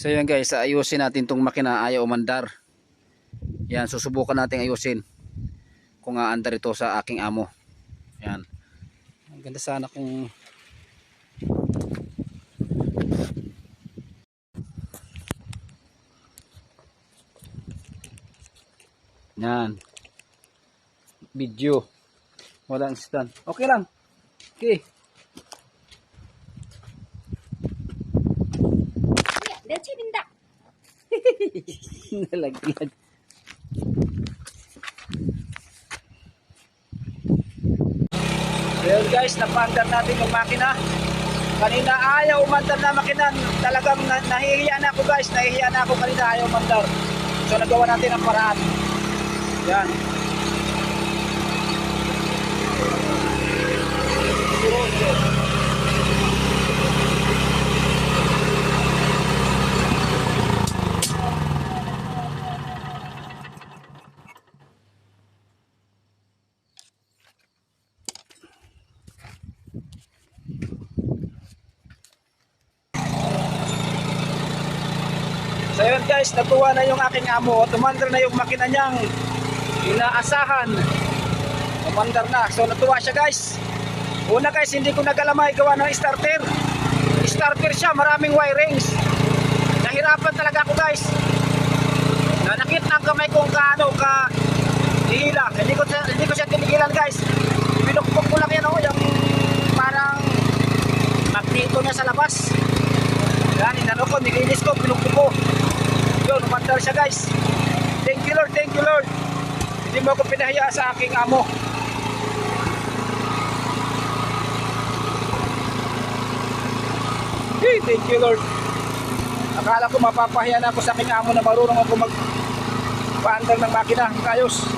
So yan guys, ayusin natin tong makina ayaw umandar. Yan, susubukan natin ayusin. Kung aandar ito sa aking amo. Yan. Ang ganda sana kung Yan. Video. Walang stand. Okay lang. Okay. Leche binda. Nalaglag. Well guys, napaandar natin yung makina. Kanina ayaw umandar na makina. Talagang na nahihiya na ako guys. Nahihiya na ako kanina ayaw umandar. So nagawa natin ang paraan. Yan. Yan. Natuwa na yung aking amo. Tumandar na yung makina niyang inaasahan. Tumandar na. So natuwa siya guys. Una guys, hindi ko nagalamay gawa ng starter. Starter siya, maraming wirings. Nahirapan talaga ako guys. Nanakit ng kamay kong kaano ka hihila. Hindi ko hindi ko siya tinigilan guys. Pinukpok ko lang yan oh, yung parang magnito niya sa labas. Yan, inano ko, nilinis ko, pinukpok ko. Yun, umandar siya guys. Thank you Lord, thank you Lord. Hindi mo ako pinahiya sa aking amo. Hey, thank you Lord. Akala ko mapapahiya na ako sa aking amo na marunong ako mag paandar ng makina, kayos.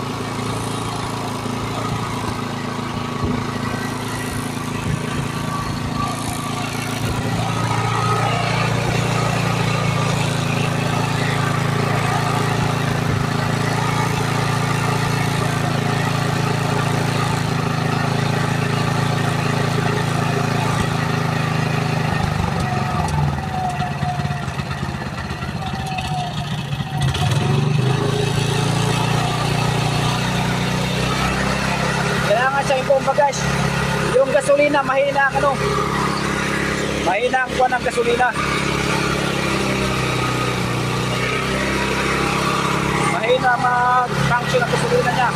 Kailangan siya impomba guys. Yung gasolina, mahina ang ano. Mahina ang kuha ng gasolina. Mahina mag-function ang gasolina niya.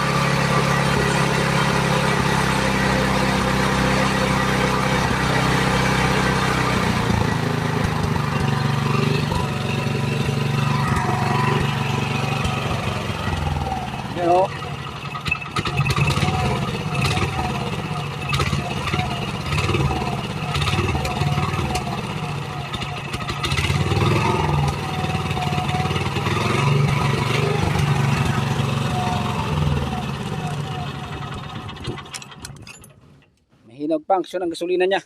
You know, Mahina function ang gasolina niya.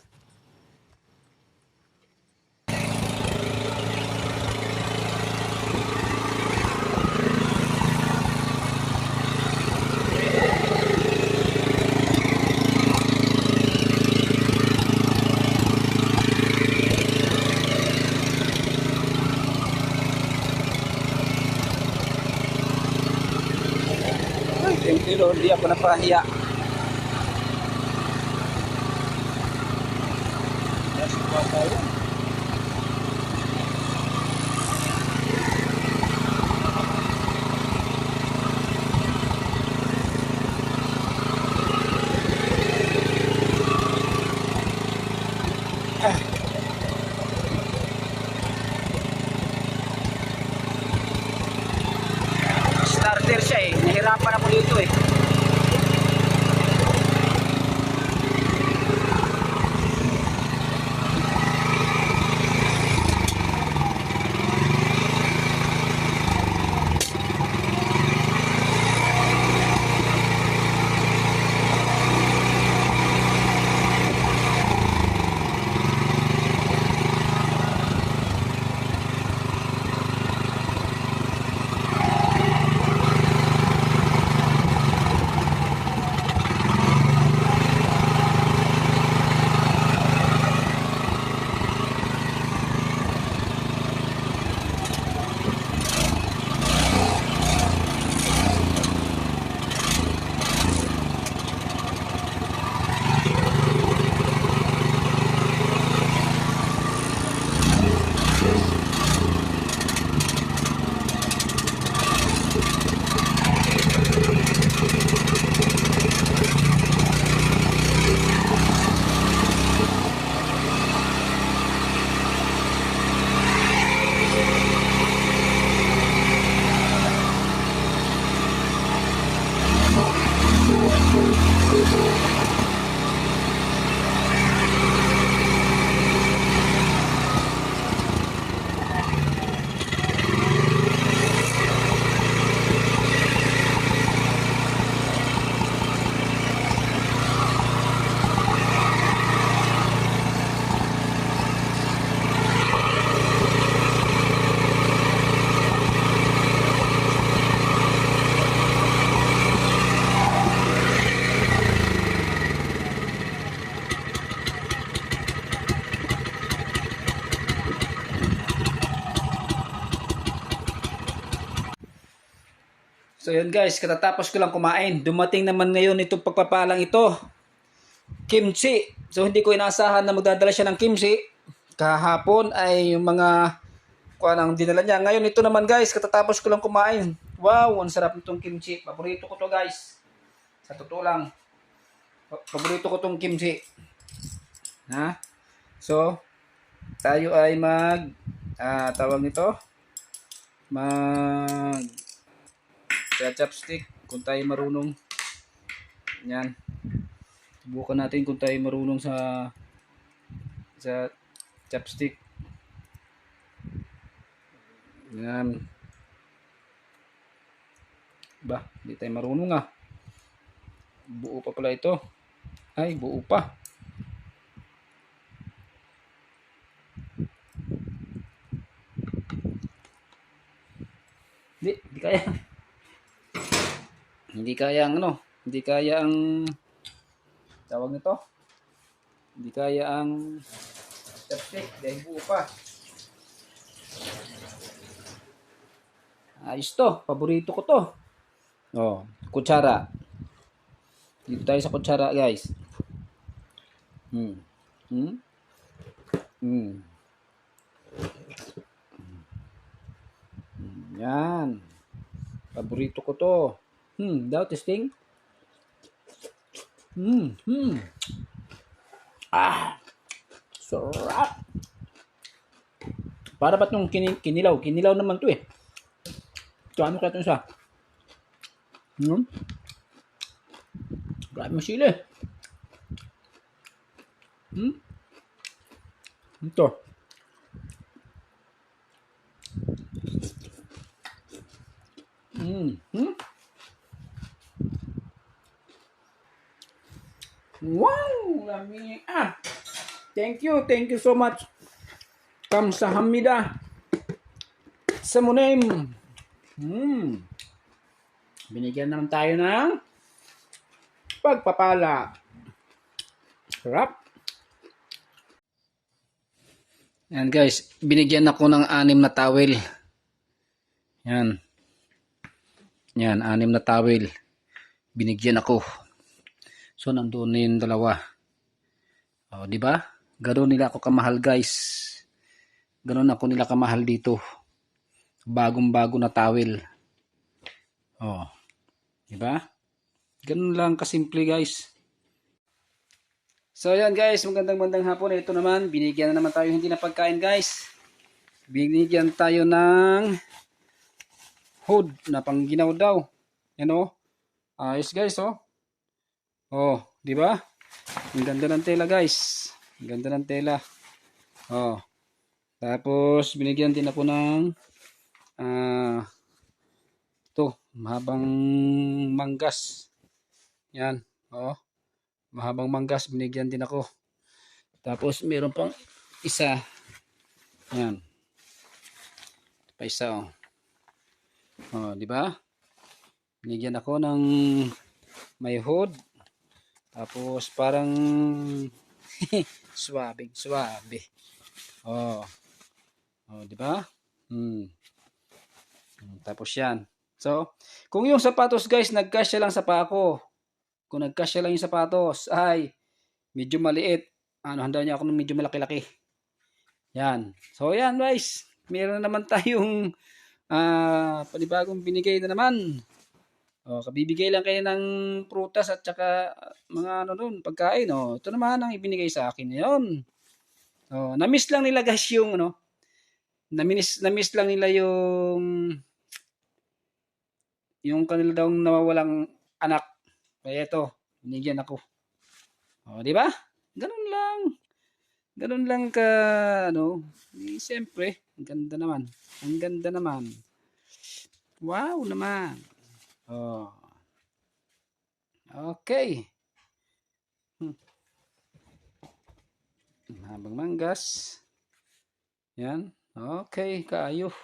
Thank you Lord, di ako napahiya. Yes, tayo. Starter siya eh. Nahirapan ako dito eh. Forevermore. So yun guys, katatapos ko lang kumain. Dumating naman ngayon itong pagpapalang ito. Kimchi. So hindi ko inaasahan na magdadala siya ng kimchi. Kahapon ay yung mga kuha ang dinala niya. Ngayon ito naman guys, katatapos ko lang kumain. Wow, ang sarap nitong kimchi. Paborito ko to guys. Sa totoo lang. Pa- Paborito ko tong kimchi. Ha? So, tayo ay mag ah, tawag nito mag kaya chopstick kung tayo marunong. Yan. Subukan natin kung tayo marunong sa sa chopstick. Yan. Ba hindi tayo marunong ah. Buo pa pala ito. Ay buo pa. Hindi hindi kaya hindi kaya ang ano, hindi kaya ang tawag nito. Hindi kaya ang chopstick dahil buo pa. Ayos to, paborito ko to. Oh, kutsara. Dito tayo sa kutsara, guys. Hmm. Hmm. Hmm. Hmm, Yan. Paborito ko to. Hmm, daw testing. Hmm, hmm. Ah. Sarap. Para ba't nung kini- kinilaw? Kinilaw naman to eh. Ito ano kaya isa? Hmm? Grabe mo sila eh. Hmm? Ito. Hmm. Hmm? Lami. Ah! Thank you. Thank you so much. Kamsahamnida. Sa munim. Hmm. Binigyan naman tayo ng pagpapala. Sarap. Yan guys, binigyan ako ng anim na towel. Yan. Yan, anim na towel. Binigyan ako. So nandoon na yung dalawa. O, di ba? Ganoon nila ako kamahal, guys. Ganoon ako nila kamahal dito. Bagong-bago na towel. Oh. Di ba? Ganun lang kasimple, guys. So, yan guys, magandang bandang hapon. Ito naman, binigyan na naman tayo hindi na pagkain, guys. Binigyan tayo ng hood na pangginaw daw. Yan o. Ayos guys, oh. Oh, di ba? Ang ganda ng tela, guys. Ang ganda ng tela. Oh. Tapos binigyan din ako ng ah ito, mahabang manggas. Yan, oh. Mahabang manggas binigyan din ako. Tapos meron pang isa. Yan. Pa isa, oh. Oh, di ba? Binigyan ako ng may hood. Tapos parang suwabe, suwabe. Oh. Oh, di ba? Hmm. Hmm, Tapos yan. So, kung yung sapatos guys, nagkasya lang sa paa ko. Kung nagkasya lang yung sapatos, ay medyo maliit. Ano, handa niya ako ng medyo malaki-laki. Yan. So, yan guys. Meron na naman tayong ah panibagong binigay na naman. O, kabibigay lang kayo ng prutas at saka mga ano doon, pagkain. O, ito naman ang ibinigay sa akin ngayon. O, na-miss lang nila guys yung ano, na-miss, na-miss lang nila yung yung kanila daw nawawalang anak. Kaya ito, binigyan ako. O, di ba? Ganun lang. Ganun lang ka, ano, eh, siyempre, ang ganda naman. Ang ganda naman. Wow naman. Oh. Okay. Hmm. Habang manggas. Yan. Okay, kaayo.